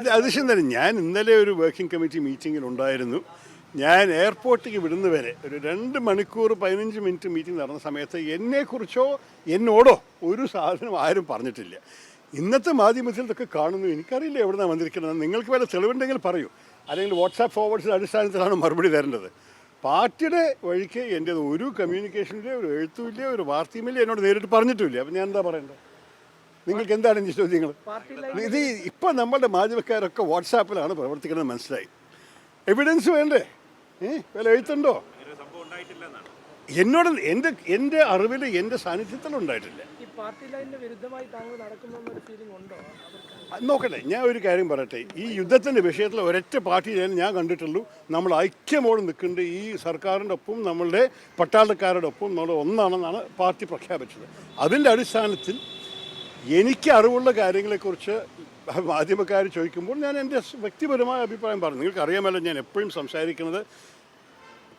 ഇത് അതിശയം തന്നെ ഞാൻ ഇന്നലെ ഒരു വർക്കിംഗ് കമ്മിറ്റി മീറ്റിംഗിൽ ഉണ്ടായിരുന്നു. ഞാൻ എയർപോർട്ടിലേക്ക് വിടുന്നവരെ ഒരു രണ്ട് മണിക്കൂർ പതിനഞ്ച് മിനിറ്റ് മീറ്റിംഗ് നടന്ന സമയത്ത് എന്നെക്കുറിച്ചോ എന്നോടോ ഒരു സാധനം ആരും പറഞ്ഞിട്ടില്ല. ഇന്നത്തെ മാധ്യമത്തിൽ ഇതൊക്കെ കാണുന്നു. എനിക്കറിയില്ല എവിടെ നിന്നാണ് വന്നിരിക്കുന്നത്. നിങ്ങൾക്ക് വല്ല തെളിവുണ്ടെങ്കിൽ പറയൂ. അല്ലെങ്കിൽ വാട്സാപ്പ് ഫോർവേഡ്സിന്റെ അടിസ്ഥാനത്തിലാണ് മറുപടി തരേണ്ടത്. പാർട്ടിയുടെ വഴിക്ക് എന്റെ ഒരു കമ്മ്യൂണിക്കേഷനിലെ ഒരു എഴുത്തുമില്ല ഒരു വാർത്തയുമില്ല എന്നോട് നേരിട്ട് പറഞ്ഞിട്ടുമില്ല. അപ്പം ഞാൻ എന്താ പറയേണ്ടത്? നിങ്ങൾക്ക് എന്താണ് ഈ ചോദ്യങ്ങൾ? ഇത് ഇപ്പം നമ്മളുടെ മാധ്യമക്കാരൊക്കെ വാട്സാപ്പിലാണ് പ്രവർത്തിക്കുന്നത് മനസ്സിലായി. എവിഡൻസ് വേണ്ടേ? ഏ വില എഴുത്തുണ്ടോ? എന്നോട് എന്റെ എന്റെ അറിവിൽ എന്റെ സാന്നിധ്യത്തിൽ ഉണ്ടായിട്ടില്ല. നോക്കട്ടെ ഞാൻ ഒരു കാര്യം പറയട്ടെ. ഈ യുദ്ധത്തിന്റെ വിഷയത്തിൽ ഒരൊറ്റ പാർട്ടി ഞാൻ ഞാൻ കണ്ടിട്ടുള്ളൂ. നമ്മൾ ഐക്യമോട് നിൽക്കേണ്ട ഈ സർക്കാരിന്റെ ഒപ്പം നമ്മളുടെ പട്ടാളക്കാരുടെ ഒപ്പം നമ്മൾ ഒന്നാണെന്നാണ് പാർട്ടി പ്രഖ്യാപിച്ചത്. അതിന്റെ അടിസ്ഥാനത്തിൽ എനിക്ക് അറിവുള്ള കാര്യങ്ങളെക്കുറിച്ച് മാധ്യമക്കാർ ചോദിക്കുമ്പോൾ ഞാൻ എന്റെ വ്യക്തിപരമായ അഭിപ്രായം പറഞ്ഞു. നിങ്ങൾക്കറിയാമല്ലോ ഞാൻ എപ്പോഴും സംസാരിക്കുന്നത്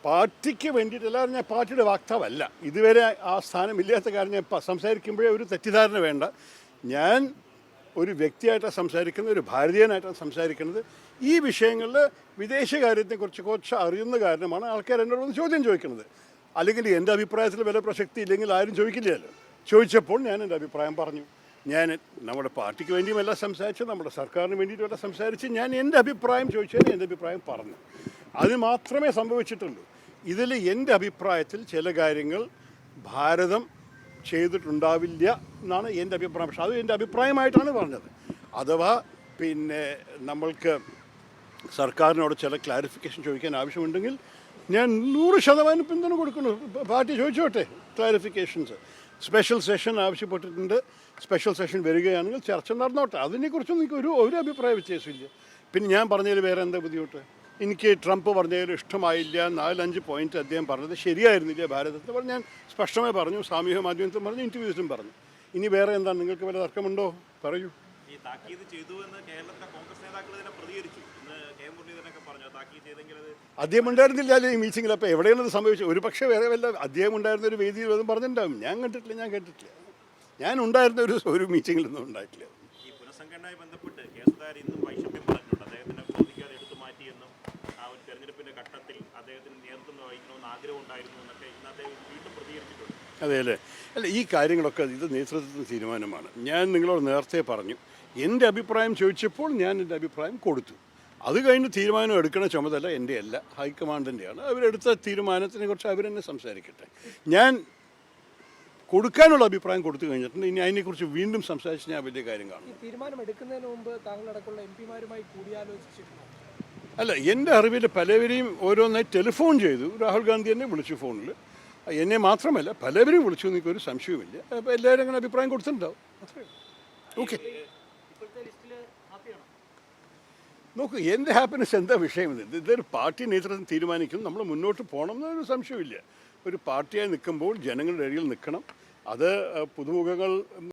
പാർട്ടിക്ക് വേണ്ടിയിട്ടല്ല ഞാൻ പാർട്ടിയുടെ വാക്താവല്ല. ഇതുവരെ ആ സ്ഥാനമില്ലാത്ത കാര്യം ഞാൻ സംസാരിക്കുമ്പോഴേ ഒരു തെറ്റിദ്ധാരണ വേണ്ട. ഞാൻ ഒരു വ്യക്തിയായിട്ടാണ് സംസാരിക്കുന്നത് ഒരു ഭാരതീയനായിട്ടാണ് സംസാരിക്കുന്നത്. ഈ വിഷയങ്ങളിൽ വിദേശകാര്യത്തെക്കുറിച്ച് കുറച്ച് അറിയുന്ന കാരണമാണ് ആൾക്കാർ എന്നോട് ഒന്ന് ചോദ്യം ചോദിക്കുന്നത്. അല്ലെങ്കിൽ എന്റെ അഭിപ്രായത്തിൽ വില പ്രസക്തി ഇല്ലെങ്കിൽ ആരും ചോദിക്കില്ലല്ലോ. ചോദിച്ചപ്പോൾ ഞാൻ എന്റെ അഭിപ്രായം പറഞ്ഞു. ഞാൻ നമ്മുടെ പാർട്ടിക്ക് വേണ്ടിയുമല്ല സംസാരിച്ചു നമ്മുടെ സർക്കാരിന് വേണ്ടിയിട്ടുമല്ല സംസാരിച്ച് ഞാൻ എന്റെ അഭിപ്രായം ചോദിച്ചതിന് എന്റെ അഭിപ്രായം പറഞ്ഞു. അത് മാത്രമേ സംഭവിച്ചിട്ടുള്ളൂ. ഇതിൽ എന്റെ അഭിപ്രായത്തിൽ ചില കാര്യങ്ങൾ ഭാരതം ചെയ്തിട്ടുണ്ടാവില്ല എന്നാണ് എന്റെ അഭിപ്രായം. പക്ഷെ അത് എന്റെ അഭിപ്രായമായിട്ടാണ് പറഞ്ഞത്. അഥവാ പിന്നെ നമ്മൾക്ക് സർക്കാരിനോട് ചില ക്ലാരിഫിക്കേഷൻ ചോദിക്കാൻ ആവശ്യമുണ്ടെങ്കിൽ ഞാൻ നൂറ് ശതമാനം പിന്തുണ കൊടുക്കുന്നു. പാർട്ടി ചോദിച്ചോട്ടെ ക്ലാരിഫിക്കേഷൻസ് സ്പെഷ്യൽ സെഷൻ ആവശ്യപ്പെട്ടിട്ടുണ്ട്. സ്പെഷ്യൽ സെഷൻ വരികയാണെങ്കിൽ ചർച്ച നടന്നോട്ടെ. അതിനെക്കുറിച്ച് എനിക്ക് ഒരു ഒരു അഭിപ്രായ വ്യത്യാസമില്ല പിന്നെ ഞാൻ പറഞ്ഞതിൽ വേറെ എന്താ ബുദ്ധിമുട്ട്? എനിക്ക് ട്രംപ് പറഞ്ഞതിൽ ഇഷ്ടമായില്ല. നാലഞ്ച് പോയിന്റ് അദ്ദേഹം പറഞ്ഞത് ശരിയായിരുന്നില്ല ഭാരതത്തിൽ. പറഞ്ഞു ഞാൻ സ്പഷ്ടമായി പറഞ്ഞു സാമൂഹ്യ മാധ്യമത്തിൽ പറഞ്ഞു ഇന്റർവ്യൂസിലും പറഞ്ഞു. ഇനി വേറെ എന്താണ്? നിങ്ങൾക്ക് വല്ല തർക്കമുണ്ടോ? പറയൂ. ഈ താക്കീത് ചെയ്തു എന്ന് കേരളത്തിലെ കോൺഗ്രസ് നേതാക്കൾ തന്നെ പ്രതികരിച്ചു. ഇന്ന് കെ മുരളീധരനൊക്കെ പറഞ്ഞു താക്കീത് ചെയ്തെങ്കിൽ അത് അദ്ദേഹം ഉണ്ടായിരുന്നില്ല അല്ലേ ഈ മീറ്റിംഗിൽ അപ്പോൾ എവിടെയാണ് ഇത് സംഭവിച്ചത്? ഒരു പക്ഷേ വേറെ വല്ല അദ്ദേഹം ഉണ്ടായിരുന്ന ഒരു വേദിയിൽ അതും പറഞ്ഞിട്ടുണ്ടാവും. ഞാൻ കണ്ടിട്ടില്ല ഞാൻ കേട്ടിട്ടില്ല. ഞാൻ ഉണ്ടായിരുന്ന ഒരു ഒരു മീറ്റിങ്ങിലൊന്നും ഉണ്ടായിട്ടില്ല. ഈ പുനഃസംഘടനയുമായി ബന്ധപ്പെട്ട് കെ സുധാകരൻ ഇന്നും വൈഷമ്യം പറഞ്ഞിട്ടുണ്ട് അദ്ദേഹത്തിനെ ചോദിക്കാതെ എടുത്തു മാറ്റിയെന്നും ആ ഒരു തെരഞ്ഞെടുപ്പിന്റെ ഘട്ടത്തിൽ അദ്ദേഹത്തിന് നേതൃത്വം വഹിക്കണമെന്ന് ആഗ്രഹം ഉണ്ടായിരുന്നു എന്നൊക്കെ ഇന്ന് അദ്ദേഹം വീണ്ടും പ്രതികരിച്ചിട്ടുണ്ട്. അതെ അല്ലേ അല്ല ഈ കാര്യങ്ങളൊക്കെ ഇത് നേതൃത്വത്തിന് തീരുമാനമാണ്. ഞാൻ നിങ്ങളോട് നേരത്തെ പറഞ്ഞു എന്റെ അഭിപ്രായം ചോദിച്ചപ്പോൾ ഞാൻ എന്റെ അഭിപ്രായം കൊടുത്തു. അത് കഴിഞ്ഞ് തീരുമാനം എടുക്കണ ചുമതല എന്റെ അല്ല ഹൈക്കമാൻഡിന്റെയാണ് അവരെടുത്ത തീരുമാനത്തിനെ കുറിച്ച് അവരെന്നെ സംസാരിക്കട്ടെ. ഞാൻ കൊടുക്കാനുള്ള അഭിപ്രായം കൊടുത്തു കഴിഞ്ഞിട്ടുണ്ട്. ഇനി അതിനെക്കുറിച്ച് വീണ്ടും സംസാരിച്ച് ഞാൻ വലിയ കാര്യം കാണും. തീരുമാനം എടുക്കുന്നതിന് മുമ്പ് താങ്കളടക്കമുള്ള എം പിമാരുമായി കൂടിയാലോചിച്ചിട്ടുണ്ട്? അല്ല എന്റെ അറിവിൽ പലവരെയും ഓരോന്നായി ടെലിഫോൺ ചെയ്തു. രാഹുൽ ഗാന്ധി എന്നെ വിളിച്ചു ഫോണിൽ എന്നെ മാത്രമല്ല പലവരും വിളിച്ചു നിൽക്കുക ഒരു സംശയവുമില്ല. അപ്പോൾ എല്ലാവരും അങ്ങനെ അഭിപ്രായം കൊടുത്തിട്ടുണ്ടാവും. ഓക്കെ. നോക്കൂ എന്റെ ഹാപ്പിനെസ് എന്താ വിഷയം ഇത് ഇതൊരു പാർട്ടി നേതൃത്വം തീരുമാനിക്കും നമ്മൾ മുന്നോട്ട് പോകണം എന്നൊരു സംശയമില്ല ഒരു പാർട്ടിയായി നിൽക്കുമ്പോൾ ജനങ്ങളുടെ ഇടയിൽ നിൽക്കണം. അത് പുതുമുഖങ്ങൾ